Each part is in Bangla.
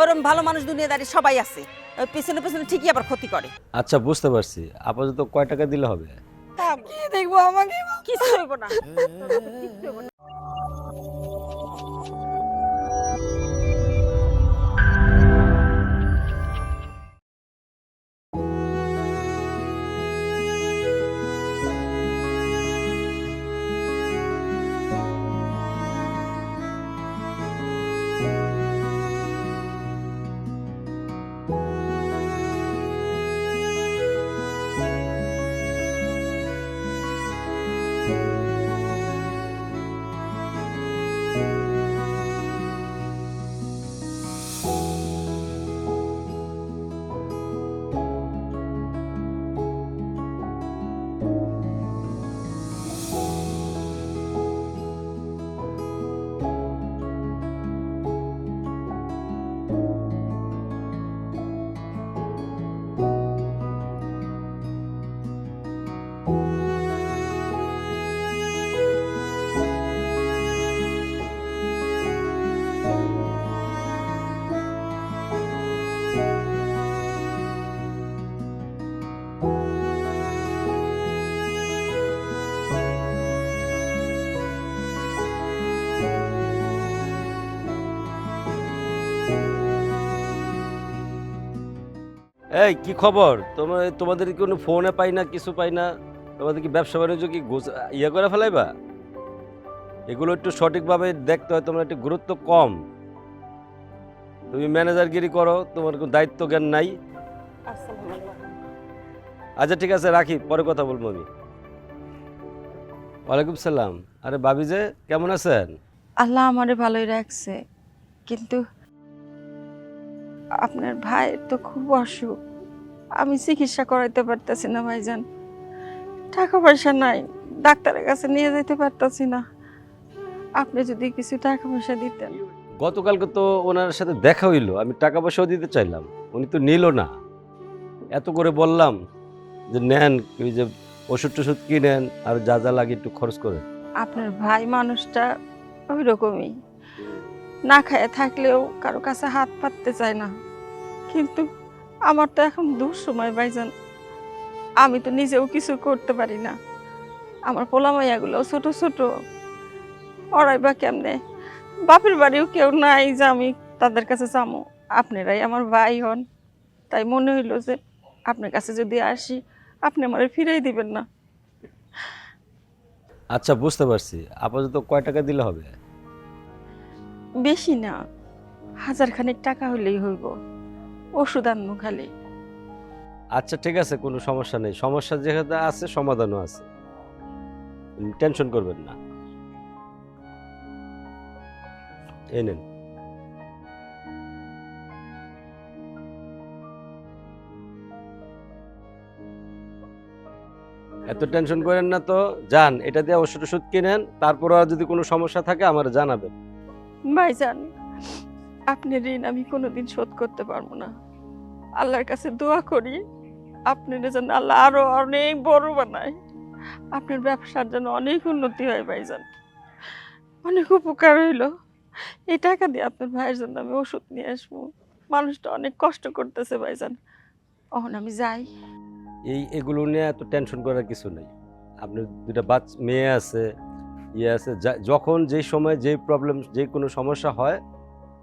ওরম ভালো মানুষ দুনিয়াদারি সবাই আছে। ওই পিছনে পিছনে ঠিকই আবার ক্ষতি করে। আচ্ছা বুঝতে পারছি। আপাতত কয় টাকা দিলে হবে? কি দেখব আমাকে? কিছু হইব না। এই কি খবর? তোমার তোমাদের কোনো ফোনে পাই না কিছু পাই না? তোমাদের কি ব্যবসা বাণিজ্য কি ইয়ে করে ফেলাইবা? এগুলো একটু সঠিকভাবে দেখতে হয় তোমার একটু গুরুত্ব কম। তুমি ম্যানেজারগিরি করো তোমার কোনো দায়িত্ব জ্ঞান নাই। আচ্ছা ঠিক আছে রাখি পরে কথা বলব আমি। ওয়ালাইকুম সালাম। আরে ভাবি যে কেমন আছেন? আল্লাহ আমারে ভালোই রাখছে। কিন্তু আপনার ভাই তো খুব অসুখ। আমি চিকিৎসা করাইতে পারতেছি না ভাইজান। টাকা পয়সা নাই ডাক্তারের কাছে নিয়ে যেতে পারতাছি না। আপনি যদি কিছু টাকা পয়সা দিতেন। গতকালকে তো ওনার সাথে দেখা হইল আমি টাকা পয়সাও দিতে চাইলাম উনি তো নিল না। এত করে বললাম যে নেন ওই যে ওষুধ টষুধ কিনেন আর যা যা লাগে একটু খরচ করেন। আপনার ভাই মানুষটা ওই রকমই না খায়, থাকলেও কারও কাছে হাত পাততে চায় না। কিন্তু আমার তো এখন দূর সময় ভাইজান। আমি তো নিজেও কিছু করতে পারি না। আমার পোলামাইয়াগুলো ছোট ছোট। ওরাই বা কেমনে? বাপের বাড়িও কেউ নাই যে আমি তাদের কাছে যাব আপনারাই আমার ভাই হন। তাই মনে হইল যে আপনার কাছে যদি আসি, আপনি আমারে ফিরাই দিবেন না। আচ্ছা বুঝতে পারছি। আপাতত কয় টাকা দিলে হবে? বেশি না হাজার খানেক টাকা হলেই হইব। ওষুধ আনব খালি। আচ্ছা ঠিক আছে, কোনো সমস্যা নেই। সমস্যা যেখানে আছে, সমাধানও আছে। টেনশন করবেন না। এই নেন। এত টেনশন করেন না তো। যান, এটা দিয়ে ওষুধ ওষুধ কিনেন তারপর যদি কোনো সমস্যা থাকে, আমার জানাবেন। ভাইজান, আপনি ঋণ আমি কোনোদিন শোধ করতে পারব না। আল্লাহর কাছে দোয়া করি আপনার যেন আল্লাহ আরও অনেক বড় বানায়। আপনার ব্যবসার জন্য অনেক উন্নতি হয় ভাইজান। অনেক উপকার হইল। এই টাকা দিয়ে আপনার ভাইয়ের জন্য আমি ওষুধ নিয়ে আসব। মানুষটা অনেক কষ্ট করতেছে ভাইজান। অহন আমি যাই। এই এগুলো নিয়ে এত টেনশন করার কিছু নেই। আপনার দুটা বাচ মেয়ে আছে ইয়ে আছে যখন যেই সময় যেই প্রবলেম যে কোনো সমস্যা হয়,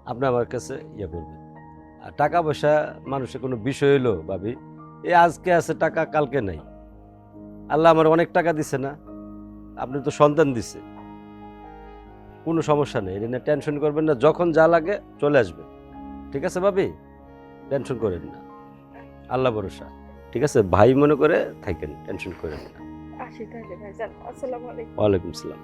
আপনি আমার কাছে ইয়ে করবেন। আর টাকা পয়সা মানুষের কোনো বিষয় হলো ভাবি, এ আজকে আছে টাকা, কালকে নাই। আল্লাহ আমার অনেক টাকা দিছে না, আপনি তো সন্তান দিছে। কোনো সমস্যা নেই, এটা টেনশন করবেন না, যখন যা লাগে চলে আসবে ঠিক আছে ভাবি? টেনশন করেন না। আল্লাহ ভরসা। ঠিক আছে? ভাই মনে করে থাকেন টেনশন করেন না। আসি তাহলে ভাইজান। আসসালামু আলাইকুম। ওয়ালাইকুম সালাম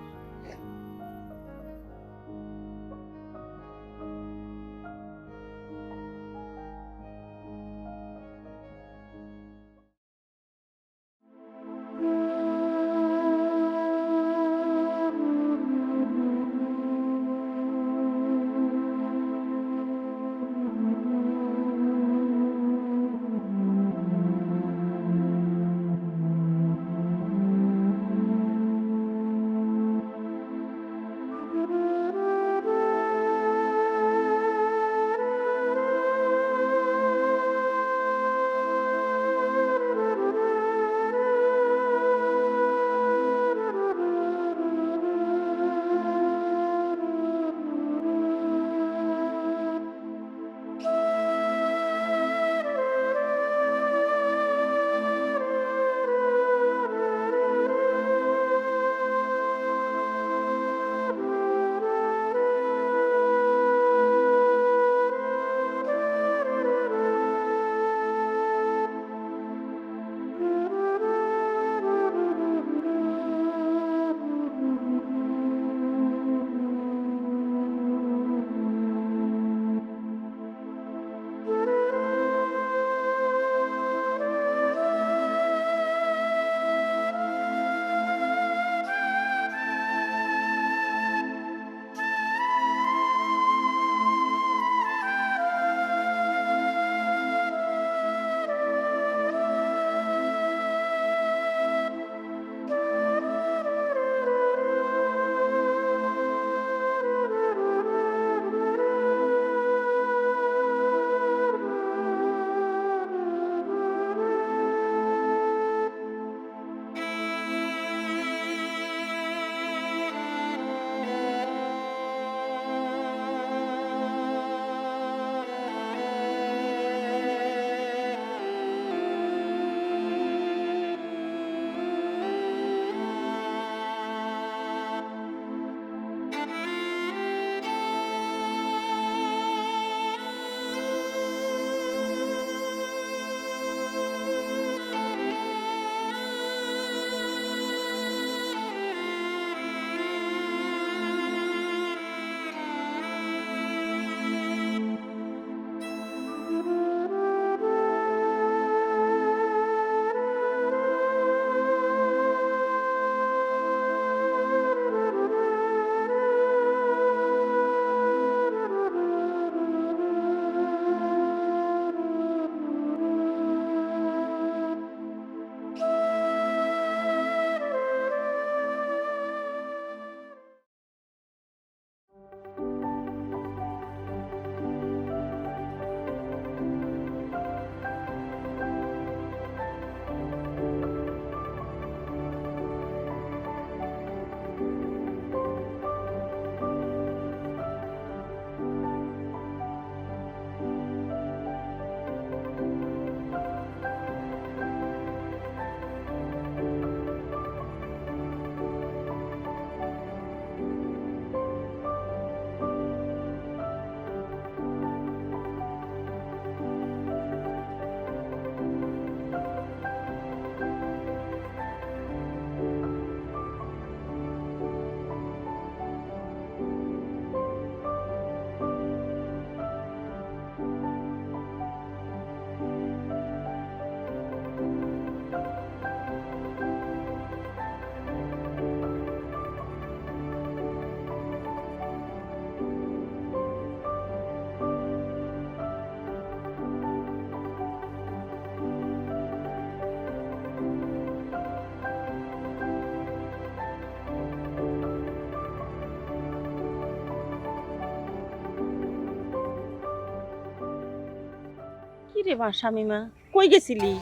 কিরে মা শামিমা? কই গেছিলি?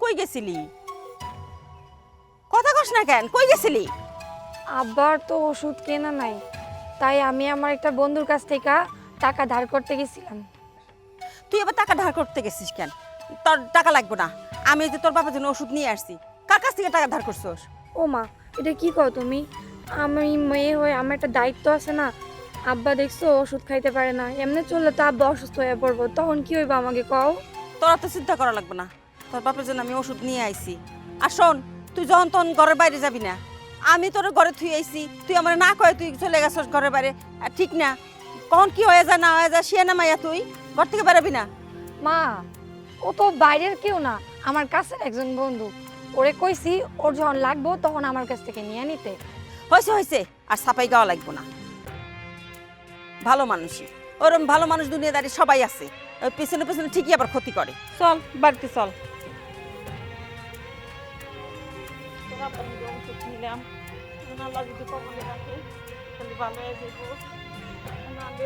কই গেছিলি? কথা কস না কেন কই গেছিলি? আব্বার তো ওষুধ কেনা নাই তাই আমি আমার একটা বন্ধুর কাছ থেকে টাকা ধার করতে গেছিলাম। তুই আবার টাকা ধার করতে গেছিস কেন? তোর টাকা লাগবে না। আমি যে তোর বাবার জন্য ওষুধ নিয়ে আসছি কার কাছ থেকে টাকা ধার করছোস? ও মা এটা কি কও তুমি? আমি মেয়ে হয়ে আমার একটা দায়িত্ব আছে না আব্বা দেখছ ওষুধ খাইতে পারে না। এমনি চললে তো আব্বা অসুস্থ হয়ে পড়ব। তখন কি হইবা আমাকে কও? তোরা তো চিন্তা করা লাগবে না। তোর বাপের জন্য আমি ওষুধ নিয়ে আইছি। আর শোন তুই যখন তখন ঘরের বাইরে যাবি না। আমি তোর ঘরে থুই আইছি। তুই আমার না কয়ে তুই চলে গেছস ঘরের বাইরে। আর ঠিক না। কখন কি হয়ে যায় না হয়ে যায় সে না মাইয়া তুই। ঘর থেকে বেরাবি না। মা ও তো বাইরের কেউ না। আমার কাছের একজন বন্ধু। ওরে কইছি ওর যখন লাগবো তখন আমার কাছ থেকে নিয়ে নিতে। হয়েছে হয়েছে আর সাপাই গাওয়া লাগবো না। ভালো মানুষই। ওরম ভালো মানুষ দুনিয়াদারি সবাই আছে। পিছনে পেছনে পেছনে ঠিকই আবার ক্ষতি করে। চল বাড়িতে চল।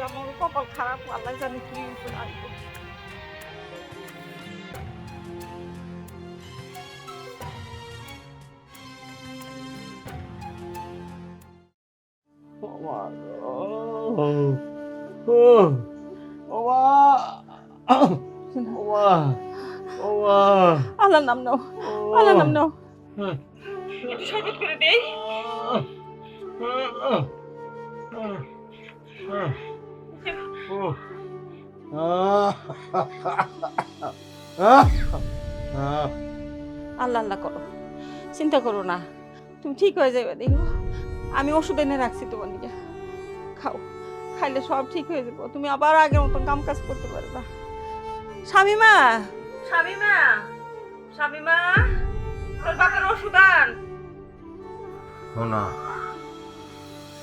আমার কপাল খারাপ আল্লাহ জানি কি নাম নাও। আল্লাহর নাম নাও। একটু সহযোগ করে দেই আল্লাহ আল্লাহ করো। চিন্তা করো না। তুমি ঠিক হয়ে যাবে দেখো। আমি ওষুধ এনে রাখছি তোমার দিকে খাও। খাইলে সব ঠিক হয়ে যাব। তুমি আবার আগের মতন কাম কাজ করতে পারবা। শামিমা শামিমা শামিমা তোর বাপের ওষুধ আন। শোনো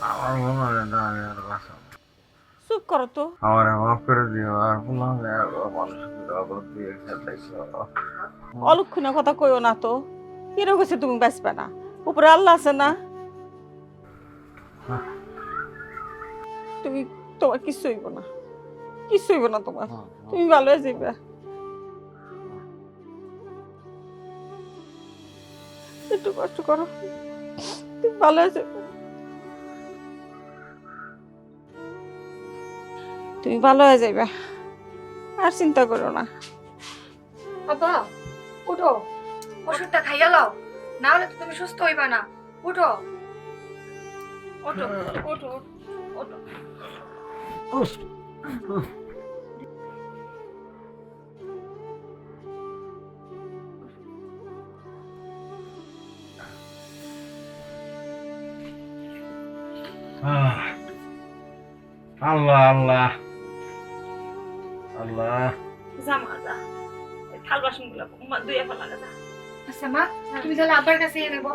আমার মনে হয় না আমি আর বাঁচাবো চুপ করো তো। আমার মাফ করে দিও আর পুনঃ মানুষকে জগৎ দিয়ে খেতে অলক্ষণে কথা কইও না তো। কিরো গেছে তুমি বাঁচবে না? উপরে আল্লাহ আছে না? তুমি তোমার কিছু হইব না। কিছু হইব না তোমার। তুমি ভালো হয়ে একটু কষ্ট করো। তুমি ভালো হয়ে যাবে তুমি ভালো হয়ে যাবে আর চিন্তা করো না। আব্বা উঠো। ওষুধটা খাইয়া লও। না হলে তো তুমি সুস্থ হইবা না। উঠো। ওঠো ওঠো ওঠো আল্লাহ আল্লাহ। আল্লাহ। জামা যা। থাল বাসনগুলো দুই এখন লাগা যা। আচ্ছা মা তুমি তাহলে আব্বার কাছে নেব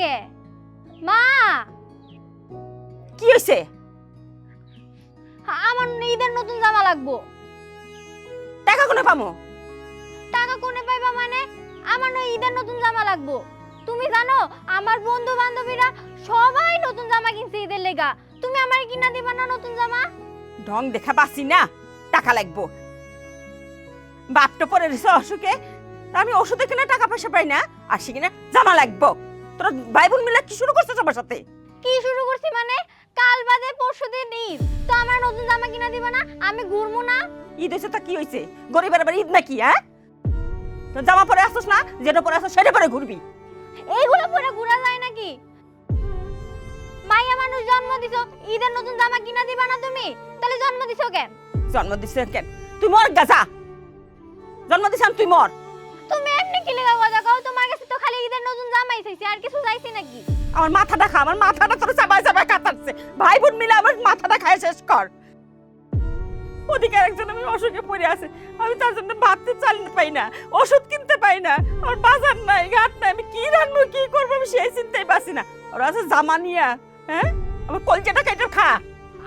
কে মা! কি হয়েছে আমার ঈদের নতুন জামা লাগবো। টাকা কোনে পামো? টাকা কোনে পাইবা মানে? আমার না ঈদের নতুন জামা লাগবো। তুমি জানো আমার বন্ধু বান্ধবীরা সবাই নতুন জামা কিনছে ঈদের লেগা। তুমি আমার কিনা দিবা না নতুন জামা? ঢং দেখা পাচ্ছি না। টাকা লাগবো। বাপটা পরে রয়েছে অসুখে। আমি ওষুধে কিনা টাকা পয়সা পাই না। আর সে কিনা জামা লাগবো। তোরা ভাই বোন মিলে কি শুরু করছ সবার সাথে? কি শুরু করছি মানে? কাল বাদে পরশু দিন ঈদ। তো আমার নতুন জামা কিনা দিবা না? আমি ঘুরবো না? ঈদ হয়েছে তা কি হয়েছে? গরিবের আবার ঈদ নাকি হ্যাঁ? তো জামা পরে আসছিস না যেটা পরে আসছিস সেটা পরে ঘুরবি। এইগুলো পরে ঘোরা যায় নাকি? মাইয়া মানুষ জন্ম দিছো ঈদের নতুন জামা কিনা দিবা না তুমি? তাহলে জন্ম দিছো কেন? জন্ম দিছে কেন? তুই মর গাছা জন্ম দিছিস তুই মর। তুমি এমনি কি লেগা কথা কও তোমার কাছে তো খালি ঈদের নতুন জামাই চাইছি আর কিছু চাইছি নাকি? আমার মাথাটা খা আমার মাথাটা তোর চাবাই চাবাই কাতারছে ভাই বোন মিলে আমার মাথাটা খায় শেষ কর। ওদিকে একজন আমি অসুখে পড়ে আছে। আমি তার জন্য ভাবতে চাল পাই না ওষুধ কিনতে পাই না আমার বাজার নাই ঘাট নাই আমি কি রাখব কি করব আমি সেই চিন্তাই পাচ্ছি না। ওরা আছে জামা নিয়া হ্যাঁ? আমার কলজাটা কেটে খা।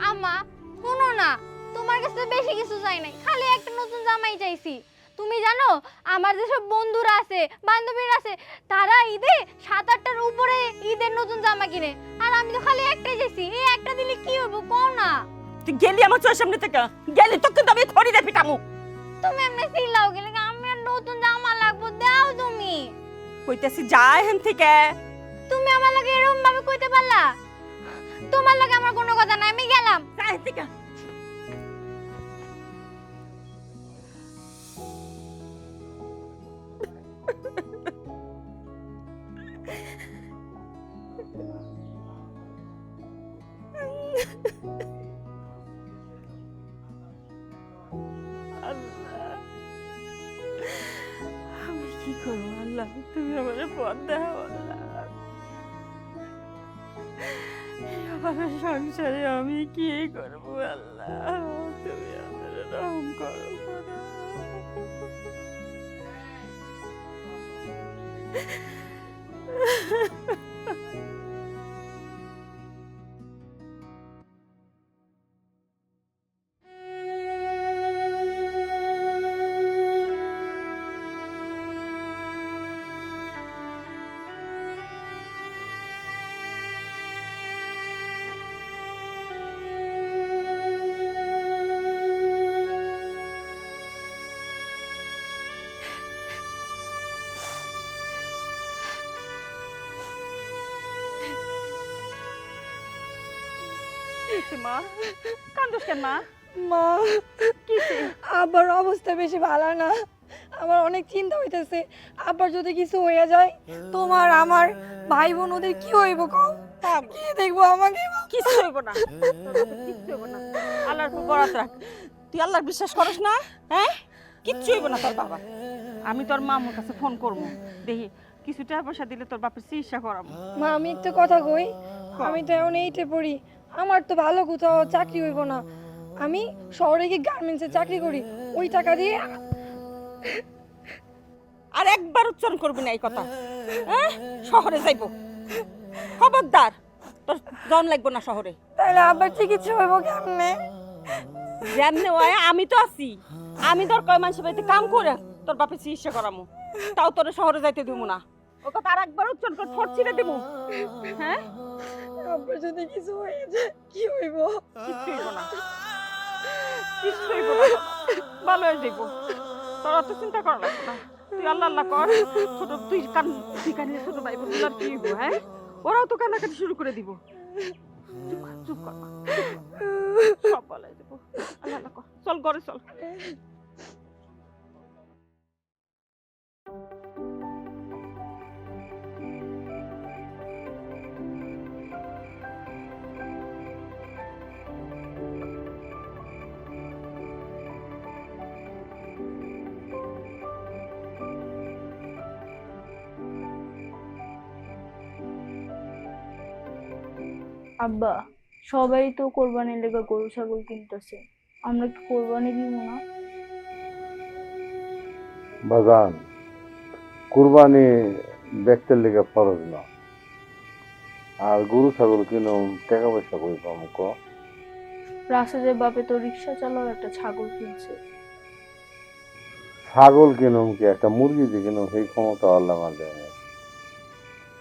আম্মা শোনো না তোমার কাছে বেশি কিছু চাই নাই খালি একটা নতুন জামাই চাইছি। তুমি জানো আমার যেসব বন্ধুরা আছে বান্ধবীরা আছে তারা ঈদে সাত আটটার উপরে ঈদের নতুন জামা কিনে। আর আমি তো খালি একটাই চাইছি এই একটা দিলে কি হব? কও না। তুই গেলি আমার চোখের সামনে থেকে? গেলি তো কিন্তু আমি খড়ি দে পিটামু। তুমি এমনি চিল্লাও গেলে আমি আর নতুন জামা লাগবো দাও তুমি। কইতেছি যায় হেন থেকে। তুমি আমার লাগে এরকম ভাবে কইতে পারলা? তোমার লাগে আমার কোনো কথা নাই আমি গেলাম। হেন থেকে। সংসারে আমি কি করব আল্লাহ তুমি আমার রহম করো খোদা। কি মা? কান্দোস কেন মা? মা কিসে আব্বার অবস্থা বেশি ভালো না। আমার অনেক চিন্তা হইতেছে। আব্বার যদি কিছু হয়ে যায় তোমার আমার ভাই বোন ওদের কি হইব কও? কি দেখব আমাকে কিছু হইব না। কিচ্ছু হইব না। আল্লাহর উপর বরাত রাখ। তুই আল্লাহর বিশ্বাস করস না হ্যাঁ? কিচ্ছু হইব না তোর বাবা। আমি তোর মামুর কাছে ফোন করব। দেখি কিছু টাকা পয়সা দিলে তোর বাপের চিকিৎসা করাবো। মা আমি একটা কথা কই। আমি তো এখন এইটে পড়ি। আমার তো ভালো কোথাও চাকরি হইব না। আমি শহরে গিয়ে গার্মেন্টসে চাকরি করি ওই টাকা দিয়ে আর একবার উচ্চারণ করবি না এই কথা। হ্যাঁ? শহরে যাইব। খবরদার তোর জন লাগবো না শহরে। তাহলে আব্বার চিকিৎসা হইব কেমনে? যেমনি হয় আমি তো আছি। আমি তোর কয় মানুষের বাড়িতে কাম করে তোর বাপের চিকিৎসা করামু। তাও তোর শহরে যাইতে দিব না। ও কথা আর একবার উচ্চারণ করে ঠোঁট ছিঁড়ে দিব হ্যাঁ? আব্বার যদি কিছু হয়ে যায়, কি হইব? কিচ্ছু হইব না। কিচ্ছু হইব না। ভালো হয়ে যাইব। তোর অত চিন্তা করা না তুই আল্লাহ আল্লাহ কর, ছোট তুই কান, তুই কানিয়ে ছোট ভাই বোন আর কি হইব হ্যাঁ? ওরাও তো কান্নাকাটি শুরু করে দিব। চুপ কর চুপ কর। সব হয়ে যাব আল্লাহ আল্লাহ কর। চল, ঘরে চল। আব্বা সবাই তো কোরবানির লেগে গরু ছাগল কিনতেছে। আমরা কি কোরবানি দিব না? বাগান কুরবানি ব্যক্তির লেগে ফরজ না। আর গরু ছাগল কিনো টাকা পয়সা কই পাম ক? রাশেদের বাপে তো রিক্সা চালাও একটা ছাগল কিনছে। ছাগল কিনুম কি একটা মুরগি দিয়ে কিনুম সেই ক্ষমতা আল্লাহ আমার দেয়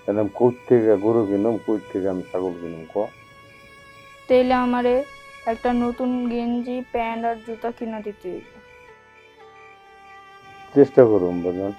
তাহলে কই থেকে গরু কিনুম কই থেকে আমি ছাগল কিনুম ক। তাইলে আমারে একটা নতুন গেঞ্জি প্যান্ট আর জুতা কিনা দিতে চেষ্টা করুম বাজান